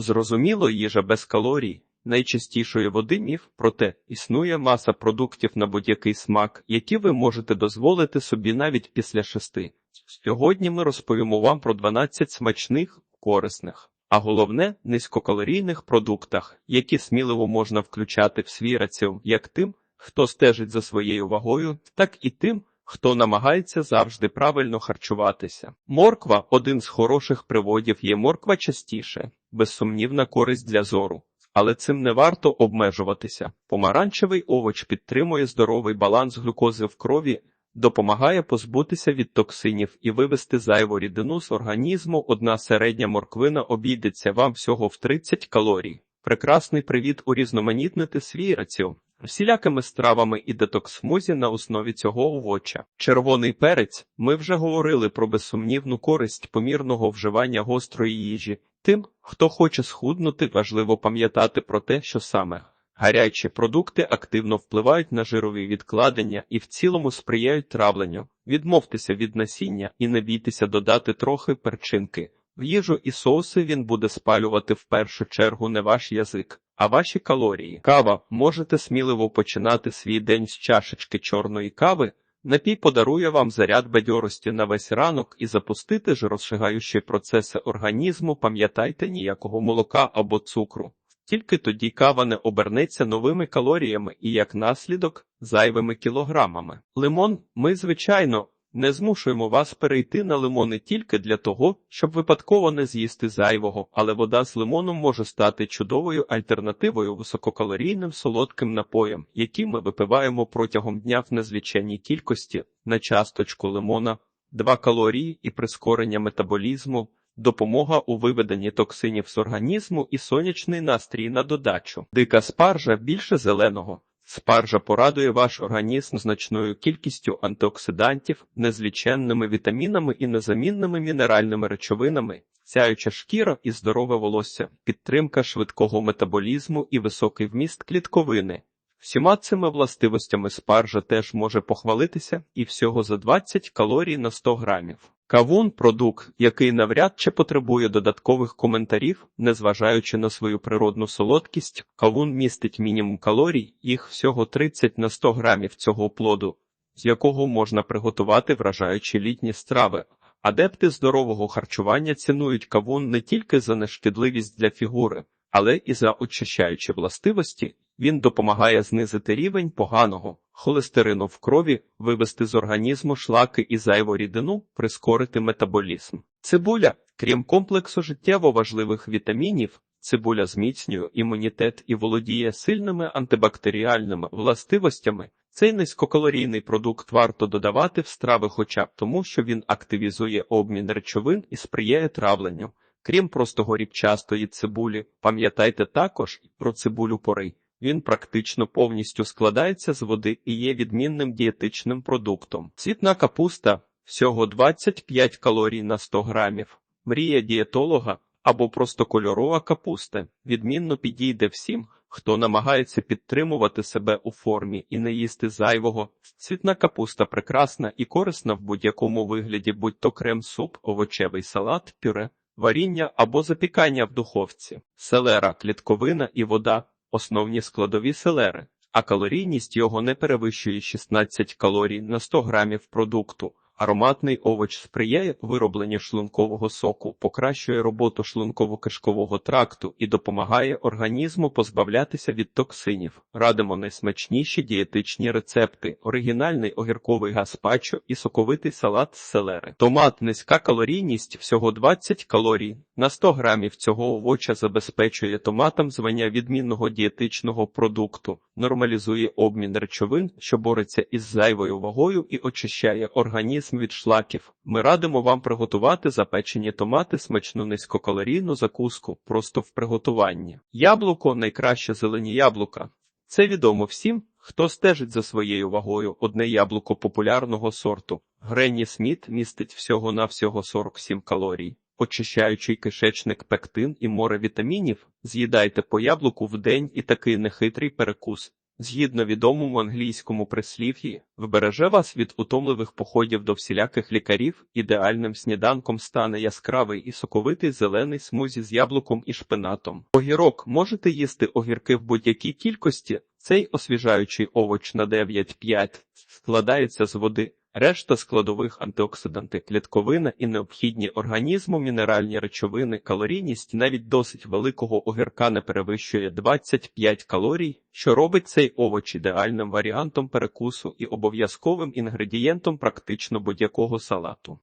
Зрозуміло, їжа без калорій. Найчастішої води міф, проте існує маса продуктів на будь-який смак, які ви можете дозволити собі навіть після шести. Сьогодні ми розповімо вам про 12 смачних, корисних, а головне низькокалорійних продуктах, які сміливо можна включати в свій раціон як тим, хто стежить за своєю вагою, так і тим, хто намагається завжди правильно харчуватися. Морква один з хороших приводів є морква частіше, безсумнівна користь для зору. Але цим не варто обмежуватися. Помаранчевий овоч підтримує здоровий баланс глюкози в крові, допомагає позбутися від токсинів і вивести зайву рідину з організму. Одна середня морквина обійдеться вам всього в 30 калорій. Прекрасний привіт урізноманітнити свій раціон. Всілякими стравами і детокс-смузі на основі цього овоча. Червоний перець. Ми вже говорили про безсумнівну користь помірного вживання гострої їжі. Тим, хто хоче схуднути, важливо пам'ятати про те, що саме гарячі продукти активно впливають на жирові відкладення і в цілому сприяють травленню. Відмовтеся від насіння і не бійтеся додати трохи перчинки. В їжу і соуси він буде спалювати в першу чергу не ваш язик, а ваші калорії. Кава можете сміливо починати свій день з чашечки чорної кави. Напій подарує вам заряд бадьорості на весь ранок і запустити ж розшигаючі процеси організму, пам'ятайте ніякого молока або цукру. Тільки тоді кава не обернеться новими калоріями і, як наслідок, зайвими кілограмами. Лимон ми, звичайно, не змушуємо вас перейти на лимони тільки для того, щоб випадково не з'їсти зайвого, але вода з лимоном може стати чудовою альтернативою висококалорійним солодким напоям, які ми випиваємо протягом дня в незвичайній кількості на часточку лимона, 2 калорії і прискорення метаболізму. Допомога у виведенні токсинів з організму і сонячний настрій на додачу. Дика спаржа більше зеленого. Спаржа порадує ваш організм значною кількістю антиоксидантів, незліченними вітамінами і незамінними мінеральними речовинами, сяюча шкіра і здорове волосся, підтримка швидкого метаболізму і високий вміст клітковини. Всіма цими властивостями спаржа теж може похвалитися і всього за 20 калорій на 100 грамів. Кавун продукт, який навряд чи потребує додаткових коментарів, незважаючи на свою природну солодкість, кавун містить мінімум калорій, їх всього 30 на 100 грамів цього плоду, з якого можна приготувати вражаючі літні страви. Адепти здорового харчування цінують кавун не тільки за нешкідливість для фігури, але і за очищаючі властивості. Він допомагає знизити рівень поганого холестерину в крові, вивести з організму шлаки і зайву рідину, прискорити метаболізм. Цибуля, крім комплексу життєво важливих вітамінів, цибуля зміцнює імунітет і володіє сильними антибактеріальними властивостями. Цей низькокалорійний продукт варто додавати в страви хоча б тому, що він активізує обмін речовин і сприяє травленню. Крім простого ріпчастої цибулі, пам'ятайте також про цибулю порей. Він практично повністю складається з води і є відмінним дієтичним продуктом. Цвітна капуста всього 25 калорій на 100 грамів. Мрія дієтолога або просто кольорова капуста відмінно підійде всім, хто намагається підтримувати себе у формі і не їсти зайвого. Цвітна капуста прекрасна і корисна в будь-якому вигляді, будь то крем-суп, овочевий салат, пюре, варіння або запікання в духовці, селера, клітковина і вода основні складові селери, а калорійність його не перевищує 16 калорій на 100 грамів продукту. Ароматний овоч сприяє виробленню шлункового соку, покращує роботу шлунково-кишкового тракту і допомагає організму позбавлятися від токсинів. Радимо найсмачніші дієтичні рецепти: оригінальний огірковий гаспачо і соковитий салат з селери. Томат низька калорійність всього 20 калорій. На 100 грамів цього овоча забезпечує томатам звання відмінного дієтичного продукту, нормалізує обмін речовин, що бореться із зайвою вагою і очищає організм від шлаків. Ми радимо вам приготувати запечені томати смачну низькокалорійну закуску просто в приготуванні. Яблуко найкраще зелені яблука. Це відомо всім, хто стежить за своєю вагою. Одне яблуко популярного сорту. Гренні Сміт містить всього на всього 47 калорій. Очищаючий кишечник пектин і море вітамінів, з'їдайте по яблуку в день і такий нехитрий перекус. Згідно відомому англійському прислів'ї, вбереже вас від утомливих походів до всіляких лікарів, ідеальним сніданком стане яскравий і соковитий зелений смузі з яблуком і шпинатом. Огірок можете їсти огірки в будь-якій кількості. Цей освіжаючий овоч на 9,5 складається з води. Решта складових антиоксиданти, клітковина і необхідні організму мінеральні речовини, калорійність навіть досить великого огірка не перевищує 25 калорій, що робить цей овоч ідеальним варіантом перекусу і обов'язковим інгредієнтом практично будь-якого салату.